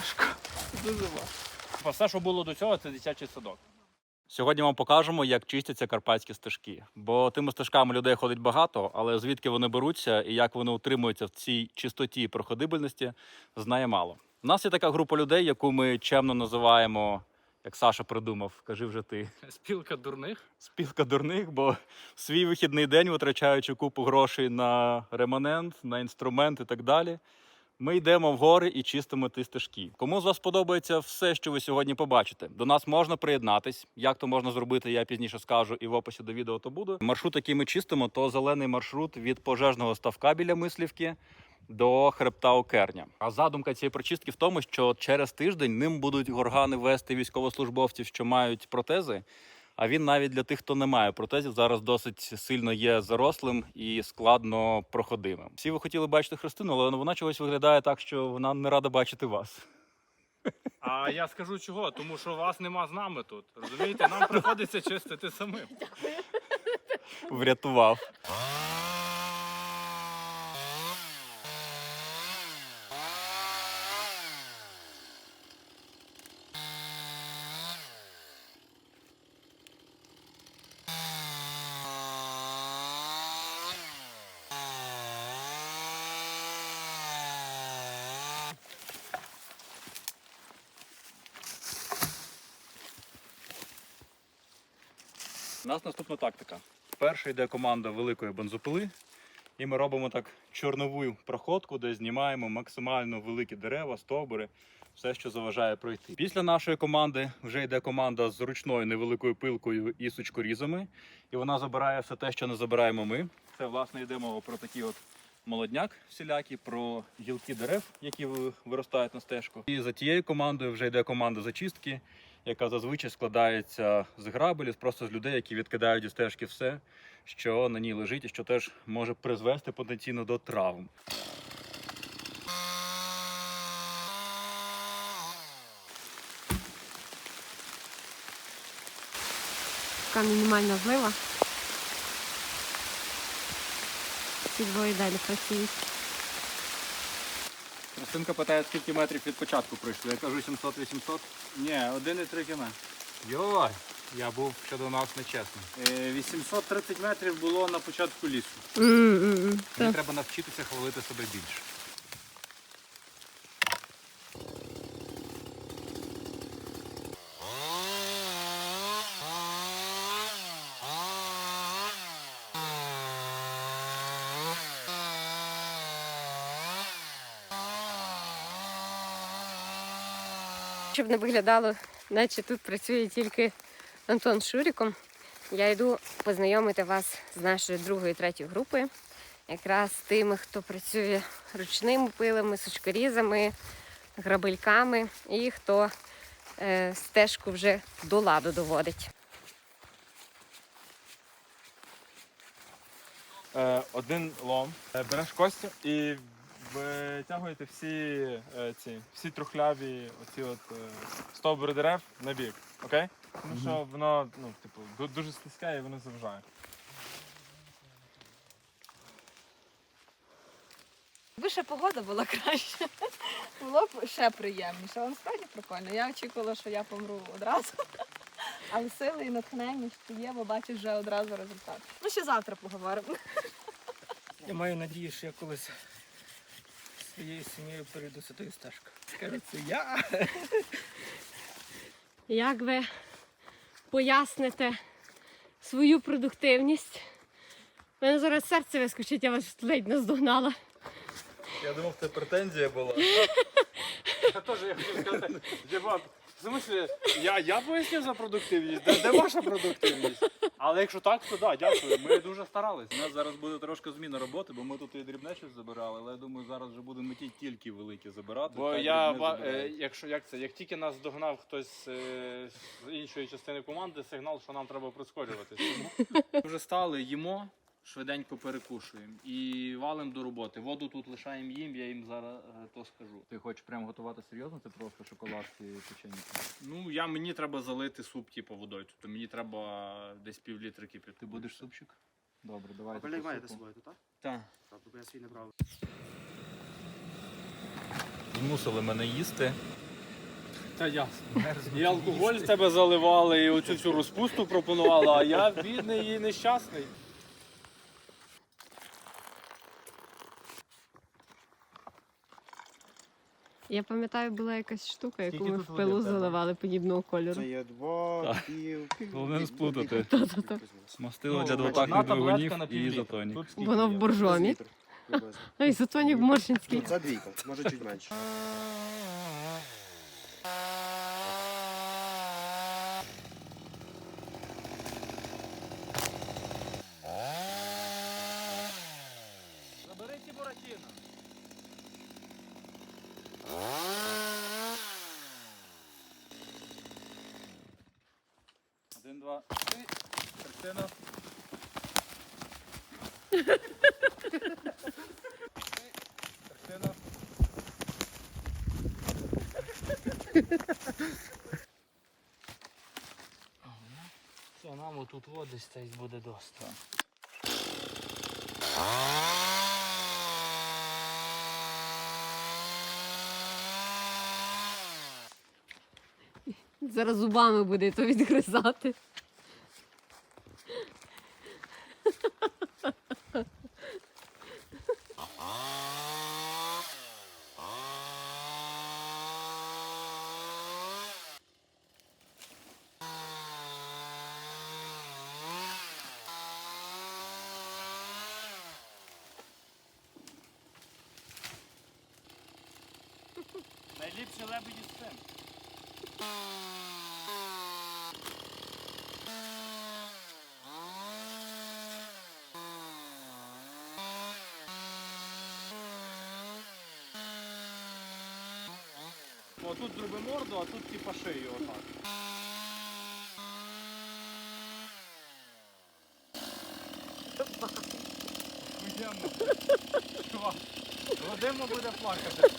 важко. Дуже важко. Все, що було до цього, це дитячий садок. Сьогодні вам покажемо, як чистяться карпатські стежки. Бо тими стежками людей ходить багато, але звідки вони беруться і як вони утримуються в цій чистоті і проходибельності, знає мало. У нас є така група людей, яку ми чемно називаємо, як Саша придумав, кажи вже ти, Спілка дурних. спілка дурних, бо в свій вихідний день, витрачаючи купу грошей на реманент, на інструмент і так далі. Ми йдемо в гори і чистимо ті стежки. Кому з вас подобається все, що ви сьогодні побачите? До нас можна приєднатись. Як то можна зробити, я пізніше скажу, і в описі до відео то буде. Маршрут, який ми чистимо, то зелений маршрут від пожежного ставка біля мислівки до хребта Окерня. А задумка цієї прочистки в тому, що через тиждень ним будуть горгани вести військовослужбовців, що мають протези. А він навіть для тих, хто не має протезів, зараз досить сильно є зарослим і складно проходимим. Всі ви хотіли бачити Христину, але вона чогось виглядає так, що вона не рада бачити вас. А я скажу чого, тому що вас нема з нами тут. Розумієте, нам приходиться чистити самим. Врятував. У нас наступна тактика. Перша йде команда великої бензопили, і ми робимо так чорнову проходку, де знімаємо максимально великі дерева, стовбури, все, що заважає пройти. Після нашої команди вже йде команда з ручною невеликою пилкою і сучкорізами, і вона забирає все те, що не забираємо ми. Це власне йде мова про такий от молодняк всілякий, про гілки дерев, які виростають на стежку. І за тією командою вже йде команда зачистки яка зазвичай складається з грабелів, просто з людей, які відкидають зі стежки все, що на ній лежить, і що теж може призвести потенційно до травм. Така мінімальна злива. Ці двоє далі працюють. Христинка питає, скільки метрів від початку пройшли. Я кажу 700-800. Ні, 1,3 км. Йой, я був щодо нас нечесним. 830 метрів було на початку лісу. Мені треба навчитися хвалити себе більше. Щоб не виглядало, наче тут працює тільки Антон Шуріком, я йду познайомити вас з нашою другою третьою групою. Якраз тими, хто працює ручними пилами, сучкорізами, грабельками і хто е, стежку вже до ладу доводить. Е, один лом. Е, береш костю і витягуєте всі е, ці всі трухляві оці от е, стовбури дерев на бік. Окей? Тому що воно ну, типу, ду- дуже слизьке і воно заважає. Якби ще погода була краще, було б ще приємніше. Але насправді прикольно. Я очікувала, що я помру одразу. Але сили і натхнення що є, бо бачиш вже одразу результат. Ну ще завтра поговоримо. Я маю надію, що я колись своєю сім'єю перейду тою стежку. Скажуть, це я. Як ви поясните свою продуктивність? У мене зараз серце вискочить, я вас ледь наздогнала. Я думав, це претензія була. Я теж я хотів сказати, в смислі, я, я пояснив за продуктивність, де, де ваша продуктивність? Але якщо так, то да, дякую. Ми дуже старались. У нас зараз буде трошки зміна роботи, бо ми тут і дрібне щось забирали, але я думаю, зараз вже будемо ті тільки великі забирати. Бо я дрібне ба- е, забирають. якщо як це, як тільки нас догнав хтось е, з іншої частини команди, сигнал, що нам треба прискорюватись. Тому вже стали, їмо, швиденько перекушуємо і валимо до роботи. Воду тут лишаємо їм, я їм зараз е, то скажу. Ти хочеш прямо готувати серйозно? Це просто шоколадки і печення? Ну я мені треба залити суп, типу, водою. Тобто мені треба десь пів літри кипятку. Ти будеш супчик? Добре, давай. А маєте з собою, то так? Так. Так, бо я свій не брав. Змусили мене їсти. Та ясно. І алкоголь з тебе заливали, і оцю всю розпусту пропонували, а я бідний і нещасний. Я пам'ятаю, була якась штука, яку Скільки ми тут в води пилу в тебе? заливали подібного кольору. Це є два Так. пів. пів- Головне не сплутати. пів- Та-та-та. Мастило Ну, для одна таблетка двигунів на і. Тут скільки Воно в є? боржомі. Літр приблизно. А ізотонік Ну, моршинський. Це двійка, може чуть менше. Один, два, три. Картина. Картина. Все, нам отут води стоїть буде доста. Зараз зубами буде то відгризати. О, тут зроби морду, а тут типа шию отак. Охуєнно. Чувак, Вадимо буде плакати.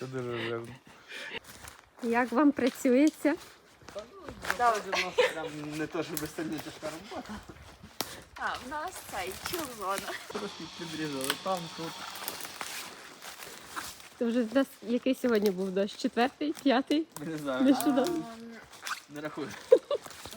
Це дуже жирно. Як вам працюється? Не то, щоб сильно тяжка робота. А, в нас цей чилзона. Трошки підрізали там, тут. Це вже в нас який сьогодні був дощ? Четвертий, п'ятий? Не знаю, Нещодавно. не рахую.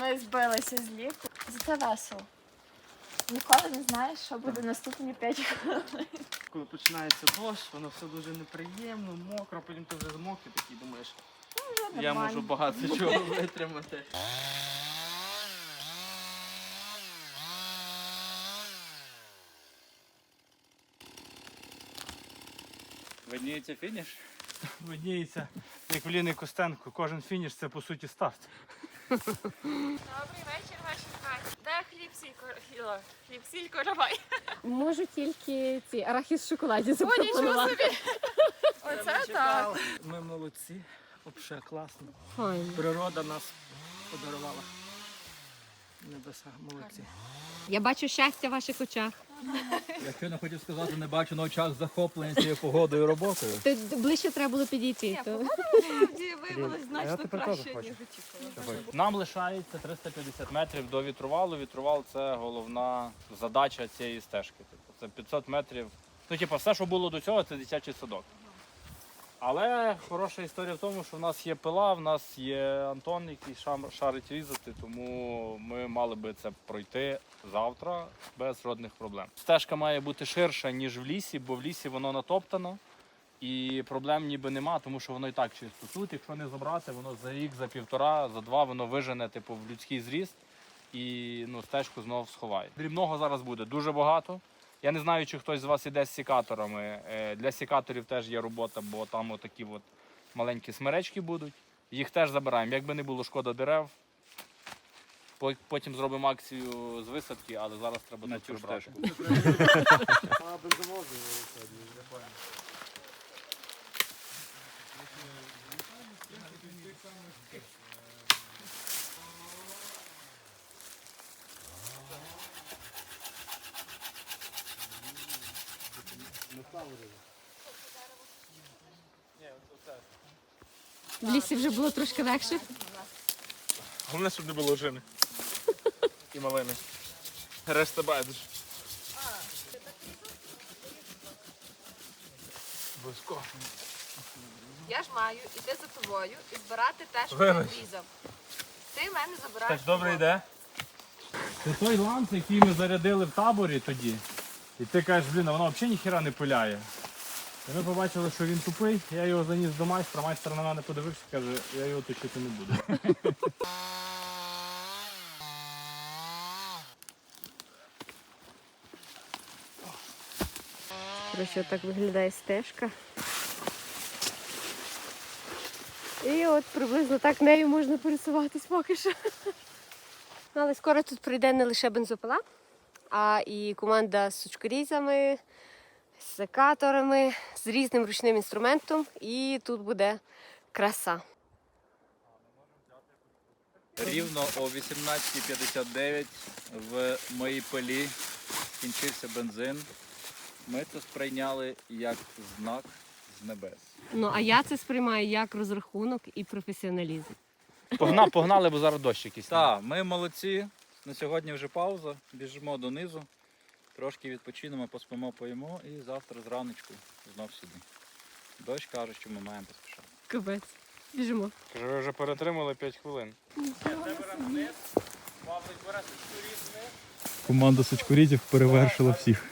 Ми збилися з ліку. Зате весело. Ніколи не знаєш, що буде наступні 5 хвилин. Коли починається дощ, воно все дуже неприємно, мокро, потім ти вже змок і такий думаєш, я можу багато чого витримати. Видніється фініш? Видніється, як в Ліни Костенко, кожен фініш це по суті старт. Добрий вечір, ваші хаті. Де хліб сіль хліб сіль коровай. Можу тільки ці арахіс в шоколаді О, нічого запропонувати. собі. Оце так. Ми молодці, взагалі класно. Файно. Природа нас подарувала. Небеса, молодці. Я бачу щастя в ваших очах. Я щойно хотів сказати, не бачу на очах захоплення цією погодою і роботою. То ближче треба було підійти. То... Насправді виявилось значно краще, ніж очікувала. Нам лишається 350 метрів до вітрувалу. Вітрувал це головна задача цієї стежки. Типу, це 500 метрів. Ну, типу, все, що було до цього, це дитячий садок. Але хороша історія в тому, що в нас є пила, в нас є Антон, який шарить різати, тому ми мали би це пройти завтра без жодних проблем. Стежка має бути ширша, ніж в лісі, бо в лісі воно натоптано. І проблем ніби нема, тому що воно і так чисто. Тут, якщо не забрати, воно за рік, за півтора, за два воно вижене типу, в людський зріст і ну, стежку знову сховає. Дрібного зараз буде дуже багато. Я не знаю, чи хтось з вас іде з сікаторами. Е, Для сікаторів теж є робота, бо там отакі от маленькі смеречки будуть. Їх теж забираємо. Якби не було шкода дерев, потім зробимо акцію з висадки, але зараз треба На тут цю прибрати. стежку. А бензовози сьогодні, я понял. В лісі вже було трошки легше. Головне, щоб не було жини. І малини. Решта байдуже. Обов'язково. Я ж маю іти за тобою і збирати те, що Вибач. ти різав. Ти в мене забираєш. Так добре йде. Це той ланц, який ми зарядили в таборі тоді. І ти кажеш, блін, а воно взагалі ніхіра не пиляє. І ми побачили, що він тупий, я його заніс до майстра, майстер на мене подивився, каже, я його точити не буду. Коротше, так виглядає стежка. І от приблизно так нею можна пересуватись поки що. Але скоро тут прийде не лише бензопила, а і команда з сучкорізами, з секаторами, з різним ручним інструментом. І тут буде краса. Рівно о 18.59 в моїй пилі скінчився бензин. Ми це сприйняли як знак з небес. Ну а я це сприймаю як розрахунок і професіоналізм. Погнали, погнали, бо зараз дощ якийсь. Так, ми молодці. На сьогодні вже пауза. Біжимо донизу. Трошки відпочинемо, поспимо, поїмо і завтра зраночку знов сюди. Дощ каже, що ми маємо поспішати. Капець. Біжимо. Каже, ви вже перетримали 5 хвилин. Команда сучкорізів перевершила всіх.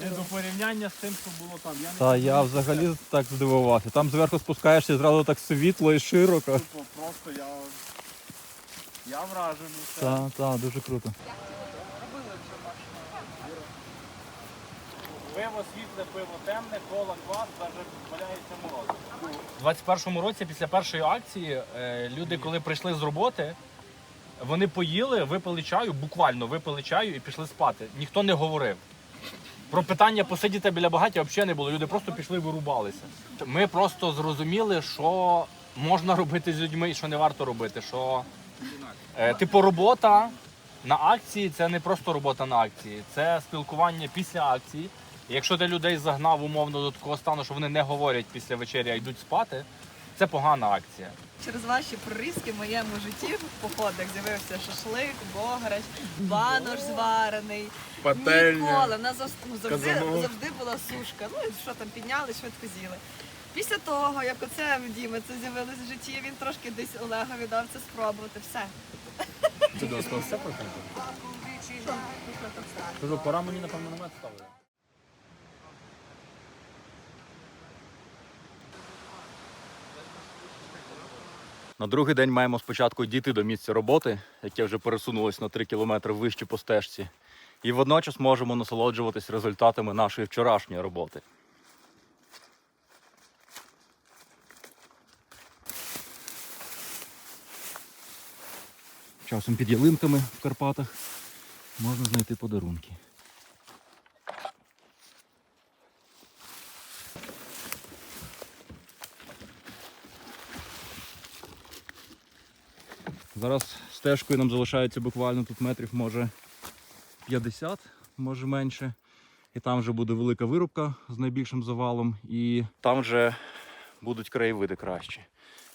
Не до порівняння з тим, що було там. Я не Та я взагалі так здивувався. Там зверху спускаєшся і зразу так світло і широко. тупо, просто я. Я вражений. Так, так, дуже круто. Пиво світле, пиво темне, кола квас, навіть валяється мороз. У 21-му році, після першої акції, е, люди, коли прийшли з роботи, вони поїли, випили чаю, буквально випили чаю і пішли спати. Ніхто не говорив. Про питання посидіти біля багаття взагалі не було. Люди просто пішли вирубалися. Ми просто зрозуміли, що можна робити з людьми і що не варто робити. Що, е, типу, робота на акції це не просто робота на акції, це спілкування після акції. І якщо ти людей загнав умовно до такого стану, що вони не говорять після вечері, а йдуть спати, це погана акція. Через ваші прорізки в моєму житті в походах з'явився шашлик, бограч, банош зварений. Ніколи. В нас ну, завжди, завжди була сушка. Ну і що там підняли, швидко з'їли. Після того, як оце в Діми це з'явилось в житті, він трошки десь Олегові дав це спробувати. Все. Ти до все Кажу, пора мені, напевно, намет ставити. На другий день маємо спочатку дійти до місця роботи, яке вже пересунулось на 3 кілометри вище по стежці, і водночас можемо насолоджуватись результатами нашої вчорашньої роботи. Часом під ялинками в Карпатах можна знайти подарунки. Зараз стежкою нам залишається буквально тут метрів, може 50, може менше. І там вже буде велика вирубка з найбільшим завалом, і там вже будуть краєвиди кращі.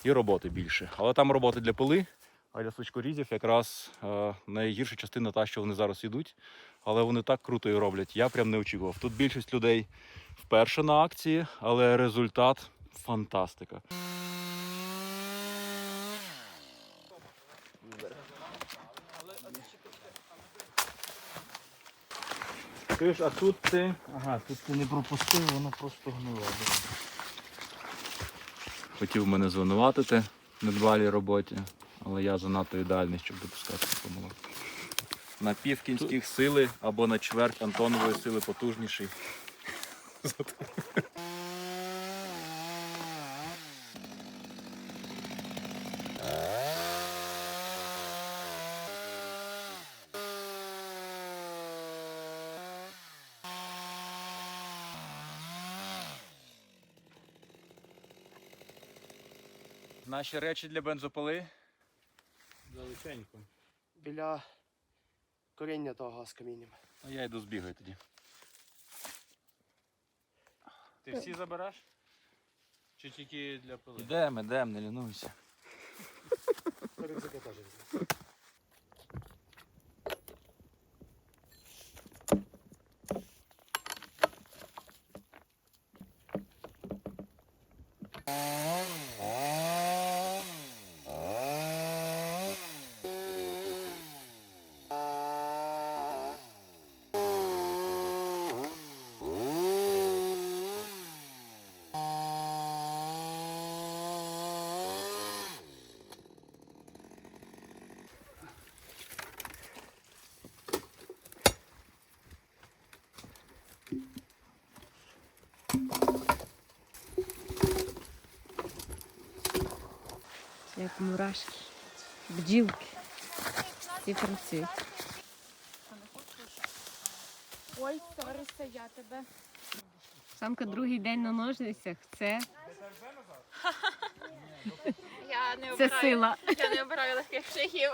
І роботи більше. Але там роботи для пили, а для сучкорізів якраз е, найгірша частина та, що вони зараз йдуть. Але вони так круто і роблять. Я прям не очікував. Тут більшість людей вперше на акції, але результат фантастика. Ти а тут ти. Ага, тут ти не пропустив, воно просто гнило. Хотів мене звинуватити в недбалій роботі, але я занадто ідеальний, щоб допускати помилок. На пів кінських сили або на чверть Антонової сили потужніший. Наші речі для бензопили. Далеченько. біля коріння того з камінням. А я йду збігаю тоді. Ти всі забереш? Чи тільки для пили? Йдемо, йдемо, не лінуйся. Як мурашки, бджілки. і працюють. Ой, сорися, я тебе. Самка другий день на ножницях. Це, Я не це обираю. сила. Я не обираю легких шляхів.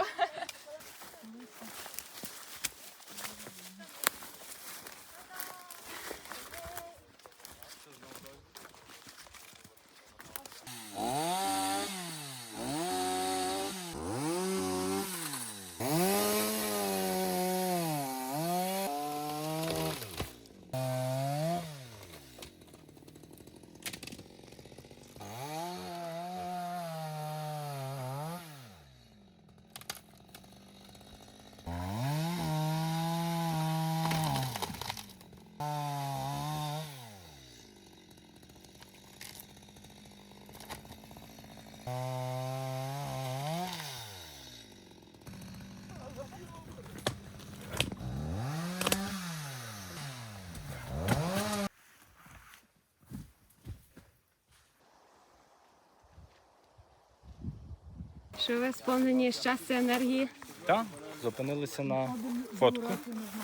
Що ви сповнені щастя, енергії? Так, зупинилися на фотку,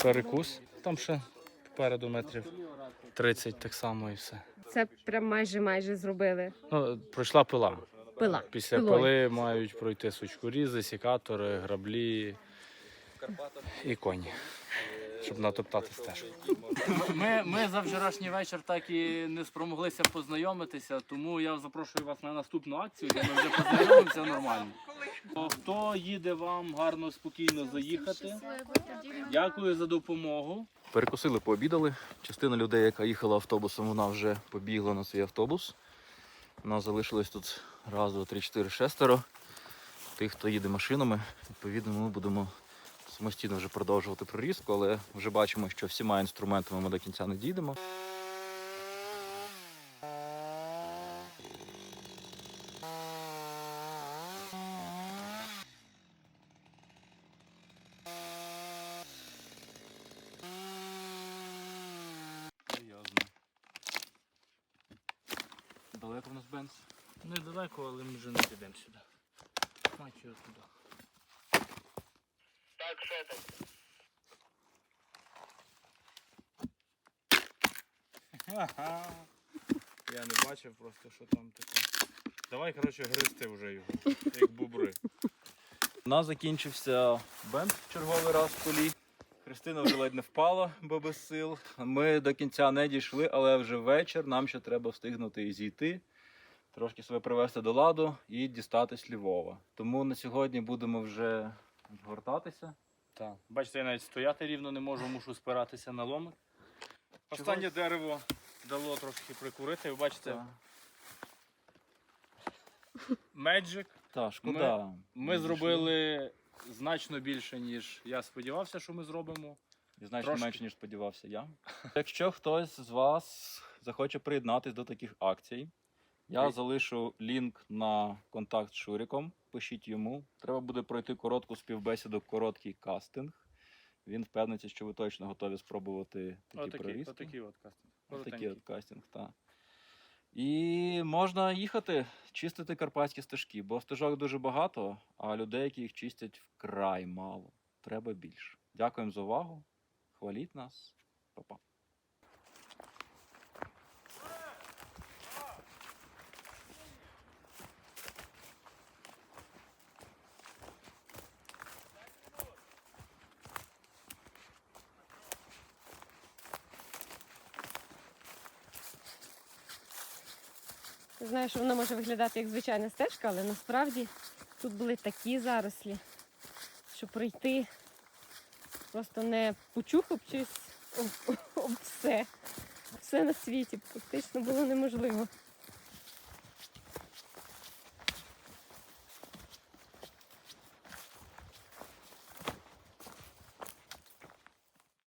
перекус. Там ще попереду метрів 30 так само і все. Це прям майже майже зробили. Ну, пройшла пила. Пила. Після Пилою. пили мають пройти сучкорізи, сікатори, граблі і коні, щоб натоптати стежку. Ми, ми за вчорашній вечір так і не спромоглися познайомитися, тому я запрошую вас на наступну акцію, де ми вже познайомимося нормально. То Хто їде вам гарно, спокійно заїхати? Дякую за допомогу. Перекусили, пообідали. Частина людей, яка їхала автобусом, вона вже побігла на свій автобус. У нас залишилось тут раз, два, три, чотири, шестеро. Тих, хто їде машинами, відповідно, ми будемо самостійно вже продовжувати прорізку, але вже бачимо, що всіма інструментами ми до кінця не дійдемо. Серйозно. Далеко в нас Бенц? Недалеко, але ми вже не підемо сюди. Мать його туди. Ага. Я бачив просто, що там таке. Давай, коротше, гристи вже його, як бубри. У нас закінчився бенд в черговий раз в полі. Христина вже ледь не впала, бо без сил. Ми до кінця не дійшли, але вже вечір. Нам ще треба встигнути і зійти, трошки себе привести до ладу і дістатись Львова. Тому на сьогодні будемо вже згортатися. Так. Бачите, я навіть стояти рівно не можу, мушу спиратися на ломик. Останнє дерево дало трошки прикурити. Ви бачите, Magic. Так, шкода. Ми Не зробили значно більше, ніж я сподівався, що ми зробимо. І значно Трошки. менше, ніж сподівався я. Якщо хтось з вас захоче приєднатись до таких акцій, я Ви- залишу лінк на контакт з Шуріком. Пишіть йому. Треба буде пройти коротку співбесіду, короткий кастинг. Він впевниться, що ви точно готові спробувати такі Отакий, прорізки. отакий от кастинг. Такий от кастинг, так. І можна їхати, чистити карпатські стежки, бо стежок дуже багато, а людей, які їх чистять, вкрай мало. Треба більше. Дякуємо за увагу. Хваліть нас. Па-па. Знаю, що воно може виглядати як звичайна стежка, але насправді тут були такі зарослі, що пройти просто не почухавшись об, об все. Все на світі практично було неможливо.